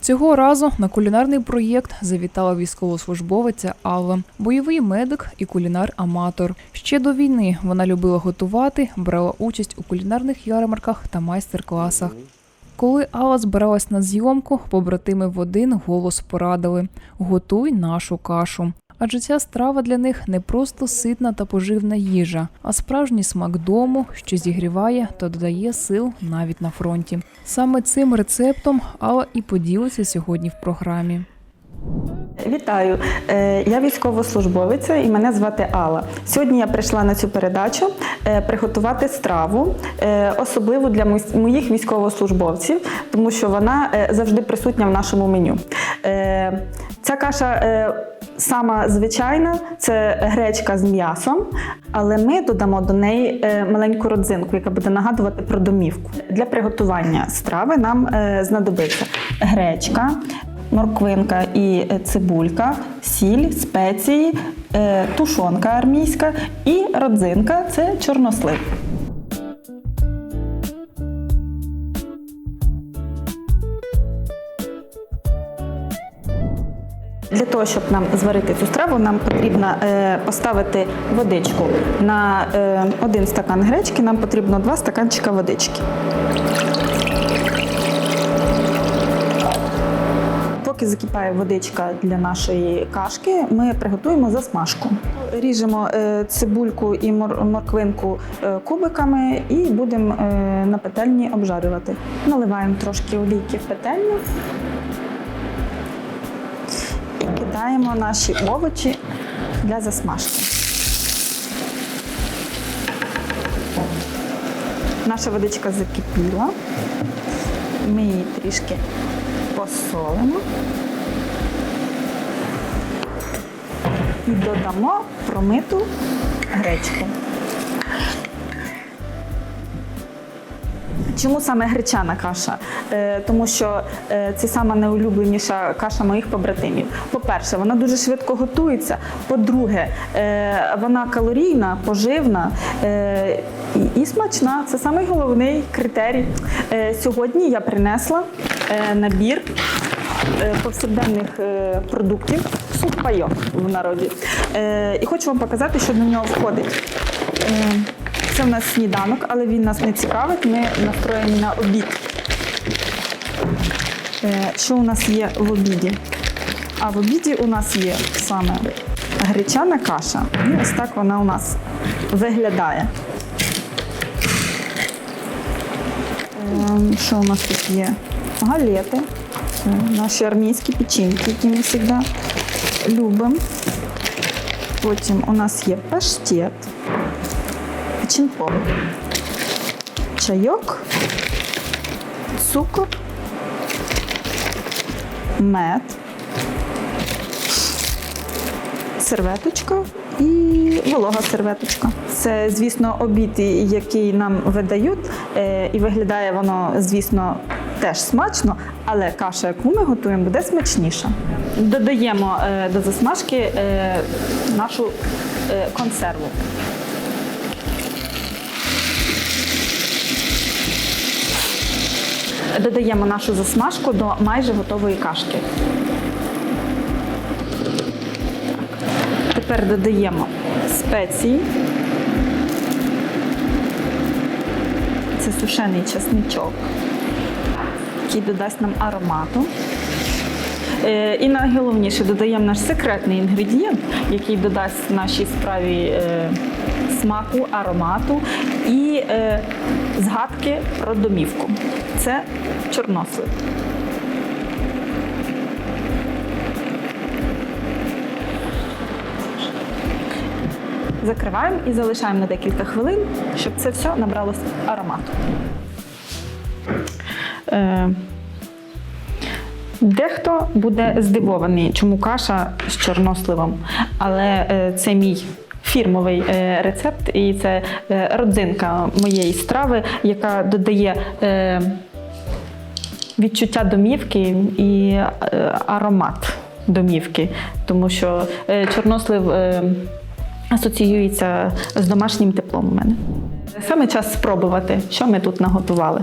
Цього разу на кулінарний проєкт завітала військовослужбовиця Алла, бойовий медик і кулінар-аматор. Ще до війни вона любила готувати, брала участь у кулінарних ярмарках та майстер-класах. Коли Алла збиралась на зйомку, побратими в один голос порадили: готуй нашу кашу. Адже ця страва для них не просто ситна та поживна їжа, а справжній смак дому, що зігріває та додає сил навіть на фронті. Саме цим рецептом Алла і поділиться сьогодні в програмі. Вітаю, Е, я військовослужбовиця і мене звати Алла. Сьогодні я прийшла на цю передачу е, приготувати страву, е, особливо для моїх військовослужбовців, тому що вона завжди присутня в нашому меню. Ця каша сама звичайна, це гречка з м'ясом, але ми додамо до неї е, маленьку родзинку, яка буде нагадувати про домівку. Для приготування страви нам е, знадобиться гречка, морквинка і е, цибулька, сіль, спеції, тушонка армійська і родзинка це чорнослив. Для того, щоб нам зварити цю страву, нам потрібно е, поставити водичку. На е, один стакан гречки нам потрібно два стаканчика водички. Поки закипає водичка для нашої кашки, ми приготуємо засмажку. Ріжемо е, цибульку і мор- морквинку кубиками і будемо на петельні обжарювати. Наливаємо трошки олійки в петельню і наші овочі для засмажки. Наша водичка закипіла. Ми її трішки посолимо і додамо промиту гречку. Чому саме гречана каша? Е, тому що е, це сама найулюбленіша каша моїх побратимів. По-перше, вона дуже швидко готується. По-друге, е, вона калорійна, поживна і, смачна. Це самий головний критерій. Сьогодні я принесла набір повсякденних продуктів, суп пайок в народі. І хочу вам показати, що до нього входить. Е, Це в нас сніданок, але він нас не цікавить. Ми настроєні на обід. Е, Що у нас є в обіді? А в обіді у нас є саме гречана каша. І ось так вона у нас виглядає. Ем, Що у нас тут є? Галети. Наші армійські печінки, які ми завжди любимо. Потім у нас є паштет, печінком, чайок, цукор, мед, серветочка і волога серветочка. Це, звісно, обід, який нам видають, е, і виглядає воно, звісно, теж смачно, але каша, яку ми готуємо, буде смачніша. Додаємо е, до засмажки е, нашу консерву. Додаємо нашу засмажку до майже готової кашки. Тепер додаємо спеції. Це сушений чесничок, який додасть нам аромату. Е, І найголовніше додаємо наш секретний інгредієнт, який додасть нашій страві е, смаку, аромату і е, згадки про домівку. Це чорнослив. Закриваємо і залишаємо на декілька хвилин, щоб це все набралося аромату. Е, Дехто буде здивований, чому каша з чорносливом, але е, це мій фірмовий е, рецепт, і це е, родзинка моєї страви, яка додає е, відчуття домівки і аромат домівки, тому що чорнослив асоціюється з домашнім теплом у мене. Саме час спробувати, що ми тут наготували.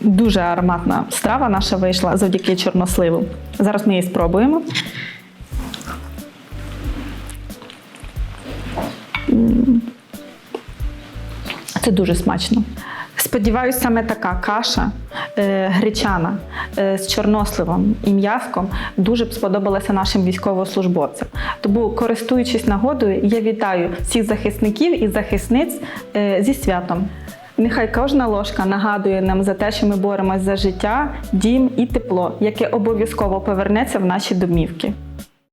Дуже ароматна страва наша вийшла завдяки чорносливу. Зараз ми її спробуємо. Це дуже смачно. Сподіваюсь, саме така каша е, гречана е, з чорносливом і м'яском дуже б сподобалася нашим військовослужбовцям. Тому, користуючись нагодою, я вітаю всіх захисників і захисниць е, зі святом. Нехай кожна ложка нагадує нам за те, що ми боремось за життя, дім і тепло, яке обов'язково повернеться в наші домівки.